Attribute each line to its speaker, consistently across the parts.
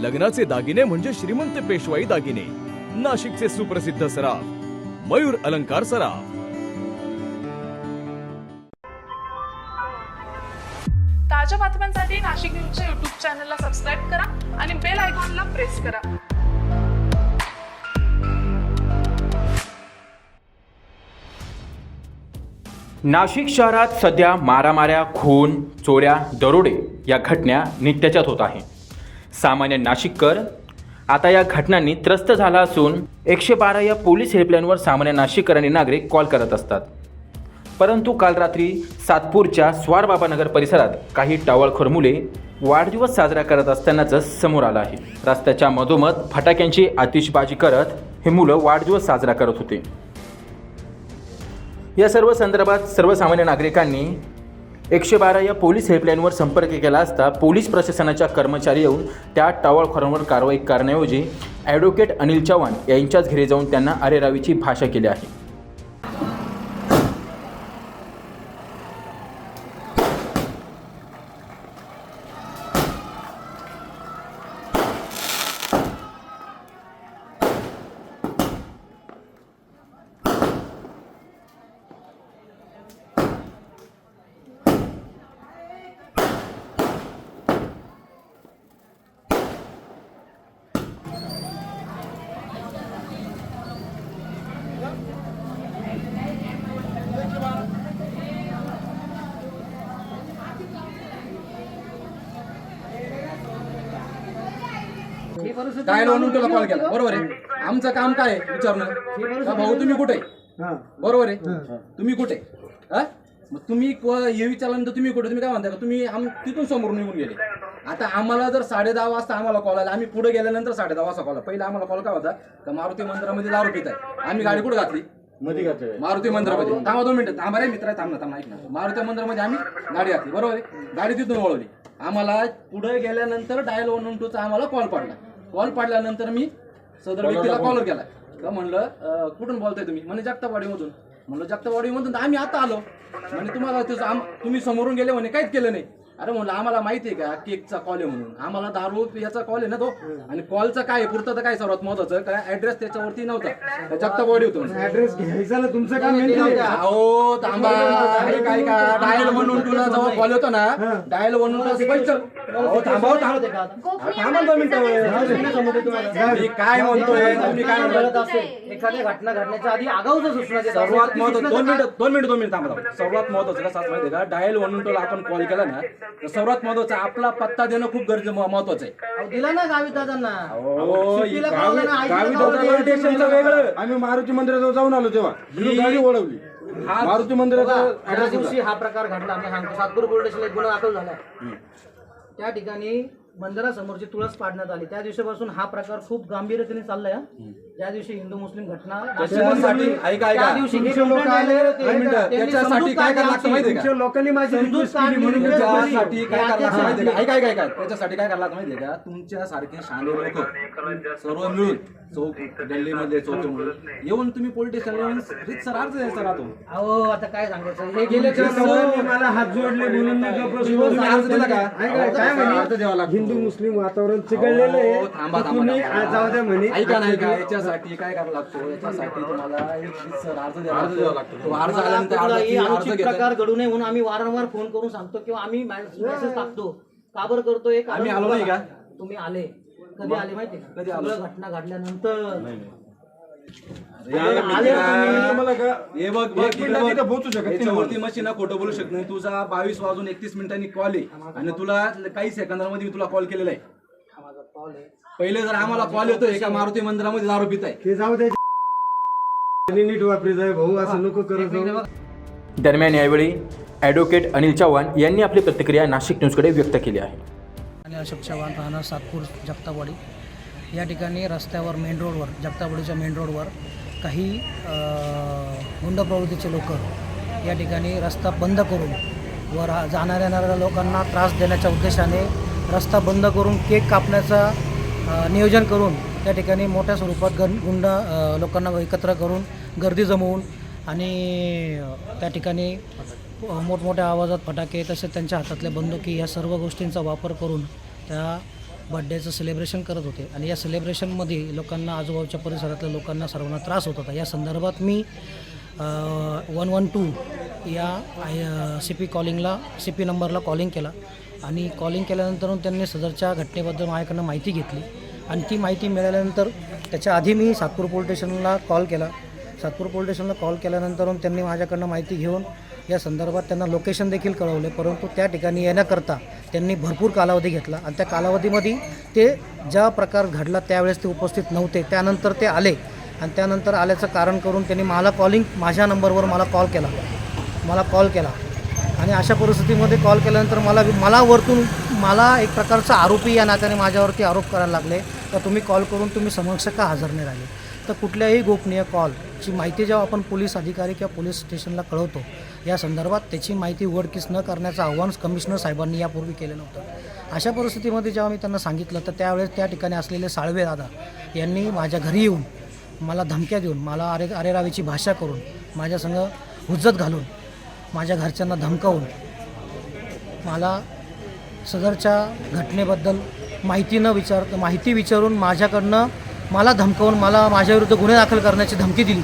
Speaker 1: लग्नाचे दागिने म्हणजे श्रीमंत पेशवाई दागिने. नाशिकचे सुप्रसिद्ध सराफ मयूर अलंकार सराफ.
Speaker 2: ताज्या बातम्यांसाठी नाशिक न्यूजच्या युट्यूब चॅनलला सबस्क्राईब करा आणि बेल आयकॉनला प्रेस करा.
Speaker 3: नाशिक शहरात सध्या मारामाऱ्या खून चोऱ्या दरोडे या घटना नित्याच्याच होत आहे सामान्य नाशिककर. आता या घटनांनी त्रस्त झाला असून एकशे बारा या पोलीस हेल्पलाईनवर सामान्य नाशिककर आणि नागरिक कॉल करत असतात. परंतु काल रात्री सातपूरच्या स्वारबाबानगर परिसरात काही टावळखोर मुले वाढदिवस साजरा करत असतानाच समोर आलं आहे. रस्त्याच्या मधोमध फटाक्यांची आतिषबाजी करत हे मुलं वाढदिवस साजरा करत होते. या सर्व संदर्भात सर्वसामान्य नागरिकांनी एकशे बारा या पोलीस हेल्पलाईनवर संपर्क केला असता पोलीस प्रशासनाच्या कर्मचारी येऊन त्या टावळखोरांवर कारवाई करण्याऐवजी ॲडव्होकेट अनिल चव्हाण यांच्याच घरी जाऊन त्यांना अरेरावीची भाषा केली आहे.
Speaker 4: काय म्हणून तुला कॉल? केला बरोबर आहे. आमचं काम काय आहे? विचारणं. का भाऊ तुम्ही कुठे? आहे? बरोबर आहे. तुम्ही कुठे? आहे? हा? मग तुम्ही क- हे विचारल्यानंतर तुम्ही कुठे? तुम्ही काय म्हणता का? तुम्ही आम तिथून समोर निघून गेले. आता आम्हाला जर साडे दहा वाजता आम्हाला कॉल आला आम्ही पुढे गेल्यानंतर साडे दहा वाजता कॉल आला. पहिला आम्हाला कॉल काय होता? का मारुती मंदिरामध्ये दारू पित आहे आम्ही गाडी कुठे घातली? मारुती मंदिरामध्ये. थांबा दोन मिनिटं. थांबा रे मित्र थांब ना थांब ना, ऐक ना. मारुती मंदिरामध्ये आम्ही गाडी घातली. बरोबर आहे? गाडी तिथून वळवली. आम्हाला पुढे गेल्यानंतर डायल वन वन टूचा आम्हाला कॉल पडला. कॉल पडल्यानंतर मी सदर व्यक्तीला कॉल. केला का म्हणलं कुठून बोलताय तुम्ही? म्हणे जगतावाडीमधून. म्हणलं जगतावाडीमधून आम्ही आता आलो. म्हणजे तुम्हाला आम- तुम्ही समोरून गेले म्हणे काहीच केलं नाही. अरे म्हणलं आम्हाला माहिती आहे का केकचा कॉल आहे म्हणून? आम्हाला दारू याचा कॉल आहे ना तो? आणि कॉलचा काय आहे? पुरतं तर काय सर्वात महत्वाचं? काय ऍड्रेस त्याच्यावरती नव्हता. जगतावाडी होतो म्हणे.
Speaker 5: ऍड्रेस घ्यायचा ना तुमचं ते.
Speaker 4: अहो थांबा. हे काय का? डायल म्हणून तुला जेव्हा कॉल होतो ना डायल म्हणून तुला अहो थांबा हो, दोन मिनिटं. मी काय म्हणतोय तुम्ही काय म्हणतो
Speaker 6: एखाद्या घटना घडण्याच्या आधी आगाऊच सूचना.
Speaker 4: सर्वात महत्वाचं दोन
Speaker 6: काय?
Speaker 4: मिनिटं दोन मिनिटं दोन मिनिटं थांबा. सर्वात महत्वाचं कसं असं माहितीये का? डायल म्हणून तुला आपण कॉल केला ना तर सर्वात महत्वाचं आपला पत्ता देणं खूप गरजेचं महत्वाचं आहे.
Speaker 6: अहो, दिला ना गावी दादांना.
Speaker 4: अहो, गावी-
Speaker 6: आईला
Speaker 4: गावी स्टेशनचं वेगळं.
Speaker 5: आम्ही मारुती मंदिराजवळ जाऊन आलो तेव्हा. ही गाडी वळवली
Speaker 4: हा-
Speaker 5: मारुती
Speaker 6: बघा,
Speaker 5: मंदिराचा
Speaker 6: ज्या दिवशी हा प्रकार घडला आम्ही सांगतो. सातपूर पोलीस स्टेशनला एक गुन्हा दाखल झाला. त्या ठिकाणी मंदिरासमोरची तुळस पाडण्यात आली. त्या दिवशीपासून हा प्रकार खूप गांभीर्यतेने चाललाय हा. ज्या दिवशी हिंदू मुस्लिम घटना
Speaker 4: त्याच्यासाठी ऐका ऐका.
Speaker 6: दिवशी हे
Speaker 5: तुमचे लोक
Speaker 6: complaint
Speaker 5: आले,
Speaker 6: आले होते.
Speaker 4: दोन मिनिटं.
Speaker 6: त्यांनी
Speaker 4: त्याच्यासाठी
Speaker 6: समजूत
Speaker 4: काय करावं लागतं माहितीये का?
Speaker 5: तुमच्या लोकांनी माझी
Speaker 6: समजूत
Speaker 5: request केली
Speaker 6: काढली
Speaker 5: म्हणून त्याच्या-
Speaker 4: त्याच्यासाठी काय करायला लागतं माहितीये का?
Speaker 6: हा.
Speaker 4: ऐका ऐका ऐका. त्याच्यासाठी काय करायला लागतं माहितीये का? तुमच्या सारखे शाले लोक सर्व मिळून चौक गल्लीमध्ये चौक येऊन तुम्ही पोलीस स्टेशनला येऊन सर अर्ज द्यायचा राहतो.
Speaker 6: अहो आता काय सांगायचं? हे गेले
Speaker 5: तुमच्या लोकांनी मला हात जोडले म्हणून मी गप्प बसलो.
Speaker 4: तुम्ही अर्ज दिला का?
Speaker 5: ऐका, काय म्हणे? हिंदू मुस्लिम वातावरण चिघळलेलं आहे.
Speaker 4: अहो, थांबा,
Speaker 5: तर
Speaker 4: थांबा,
Speaker 5: तुम्ही
Speaker 4: थांबा,
Speaker 5: आज जाऊ द्या म्हणे.
Speaker 4: ऐका नाही का याच्यासाठी काय करावं लागतो? याच्यासाठी तुम्हाला एक सर अर्ज द्यावा लागतो. तो अर्ज आल्यानंतर अर्ज
Speaker 6: अनुचित
Speaker 4: घेतात.
Speaker 6: प्रकार घडू नये म्हणून आम्ही वारंवार फोन करून सांगतो किंवा आम्ही मेसेज टाकतो. का बरं करतो एक
Speaker 4: आम्ही आलो नाही का?
Speaker 6: तुम्ही आले. कधी आले माहिती कधी सगळं घटना घडल्यानंतर.
Speaker 4: आले
Speaker 6: आले तुम्ही.
Speaker 5: तुम्हाला का
Speaker 4: हे बघ बघ
Speaker 5: एक
Speaker 4: इकडे
Speaker 5: मिनिटात
Speaker 4: बघ.
Speaker 5: तिथं पोहोचू शकत नाही
Speaker 4: याच्यावरती मशीन खोटं बोलू शकत नाही. तुझा बावीस वाजून एकतीस मिनिटांनी कॉल आहे. आणि तुला काही सेकंदामध्ये मी तुला कॉल केलेला आहे. पहिले जर आम्हाला कॉल येतोय एका मारुती मंदिरामध्ये दारू पित आहे
Speaker 5: ते जाऊ नीट वापरी जाय भाऊ असं नको करत जाऊ.
Speaker 3: दरम्यान यावेळी ॲडव्होकेट अनिल चव्हाण यांनी आपली प्रतिक्रिया नाशिक न्यूजकडे व्यक्त केली आहे.
Speaker 7: आणि अशोक चव्हाण राहणार सातपूर जगतावाडी. या ठिकाणी रस्त्यावर मेन रोडवर जगतावाडीच्या मेन रोडवर काही गुंड प्रवृत्तीचे लोक या ठिकाणी रस्ता बंद करून व रा जाणाऱ्या येणाऱ्या लोकांना त्रास देण्याच्या उद्देशाने रस्ता बंद करून केक कापण्याचा नियोजन करून त्या ठिकाणी मोठ्या स्वरूपात गन गुंड लोकांना एकत्र करून गर्दी जमवून आणि त्या ठिकाणी मोठमोठ्या आवाजात फटाके तसेच त्यांच्या हातातल्या बंदुकी या सर्व गोष्टींचा वापर करून त्या बड्डेचं सेलिब्रेशन करत होते. आणि या सेलिब्रेशनमध्ये लोकांना आजूबाजूच्या परिसरातल्या लोकांना सर्वांना त्रास होत होता. या संदर्भात मी वन वन टू या आय सी पी कॉलिंगला सी पी नंबरला कॉलिंग केला. आणि कॉलिंग केल्यानंतर त्यांनी सदरच्या घटनेबद्दल माझ्याकडनं माहिती घेतली. आणि ती माहिती मिळाल्यानंतर त्याच्या आधी मी सातपूर पोलीस स्टेशनला कॉल केला. सातपूर पोलीस स्टेशनला कॉल केल्यानंतर त्यांनी माझ्याकडनं माहिती घेऊन या संदर्भात त्यांना लोकेशन देखील कळवले. परंतु त्या ठिकाणी येण्याकरता त्यांनी भरपूर कालावधी घेतला. आणि त्या कालावधीमध्ये ते ज्या प्रकार घडला त्यावेळेस ते उपस्थित नव्हते. त्यानंतर ते आले. आणि त्यानंतर आल्याचं कारण करून त्यांनी मला कॉलिंग माझ्या नंबरवर मला कॉल केला. मला कॉल केला. आणि अशा परिस्थितीमध्ये कॉल केल्यानंतर मला मला वरतून मला एक प्रकारचा आरोपी या नात्याने माझ्यावरती आरोप करायला लागले. तर तुम्ही कॉल करून तुम्ही समक्ष का हजर नाही राहिले? तर कुठल्याही गोपनीय कॉलची माहिती जेव्हा आपण पोलीस अधिकारी किंवा पोलीस स्टेशनला कळवतो या संदर्भात त्याची माहिती उघडकीस न करण्याचं आव्हान कमिशनर साहेबांनी यापूर्वी केलेलं होतं. अशा परिस्थितीमध्ये जेव्हा मी त्यांना सांगितलं तर त्यावेळेस त्या ठिकाणी असलेले साळवे दादा यांनी माझ्या घरी येऊन मला धमक्या देऊन मला अरे अरेरावीची भाषा करून माझ्यासंग हुज्जत घालून माझ्या घरच्यांना धमकावून मला सदरच्या घटनेबद्दल माहिती न विचार माहिती विचारून माझ्याकडनं मला धमकावून मला माझ्याविरुद्ध गुन्हे दाखल करण्याची धमकी दिली.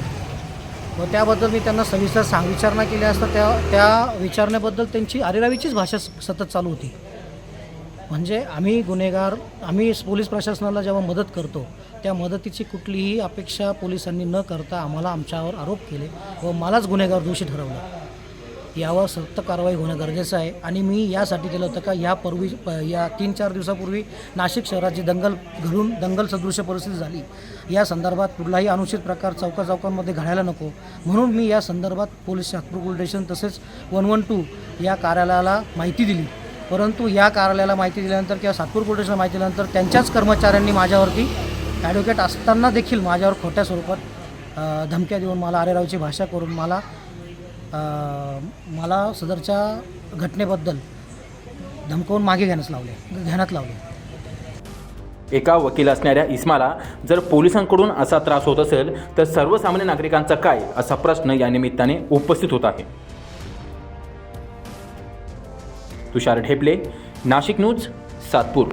Speaker 7: व त्याबद्दल मी त्यांना सविस्तर सांग विचारणा केली असता त्या त्या विचारण्याबद्दल त्यांची अरेरावीचीच भाषा सतत चालू होती. म्हणजे आम्ही गुन्हेगार आम्ही पोलीस प्रशासनाला जेव्हा मदत करतो त्या मदतीची कुठलीही अपेक्षा पोलिसांनी न करता आम्हाला आमच्यावर आरोप केले व मलाच गुन्हेगार दोषी ठरवलं. यावर सक्त कारवाई होणं गरजेचं आहे. आणि मी यासाठी केलं होतं का यापूर्वी या तीन चार दिवसापूर्वी नाशिक शहरात जी दंगल घडून दंगल सदृश्य परिस्थिती झाली. या संदर्भात कुठलाही अनुचित प्रकार चौका चौकांमध्ये घडायला नको. म्हणून मी या संदर्भात पोलीस नागपूर पोलीस स्टेशन तसेच वन वन टू या कार्यालयाला माहिती दिली. परंतु या कार्यालयाला माहिती दिल्यानंतर किंवा सातपूर पोलीस स्टेशनला माहिती दिल्यानंतर त्यांच्याच कर्मचाऱ्यांनी माझ्यावरती ॲडव्होकेट असताना देखील माझ्यावर खोट्या स्वरूपात धमक्या देऊन मला आरेरावची भाषा करून मला मला सदरच्या घटनेबद्दल धमकवून मागे घेण्यास लावले घेण्यात लावले.
Speaker 3: एका वकील असणाऱ्या इस्माला जर पोलिसांकडून असा त्रास होत असेल तर सर्वसामान्य नागरिकांचा काय असा प्रश्न या निमित्ताने उपस्थित होत आहे? तुषार ढेपले नाशिक न्यूज सातपूर.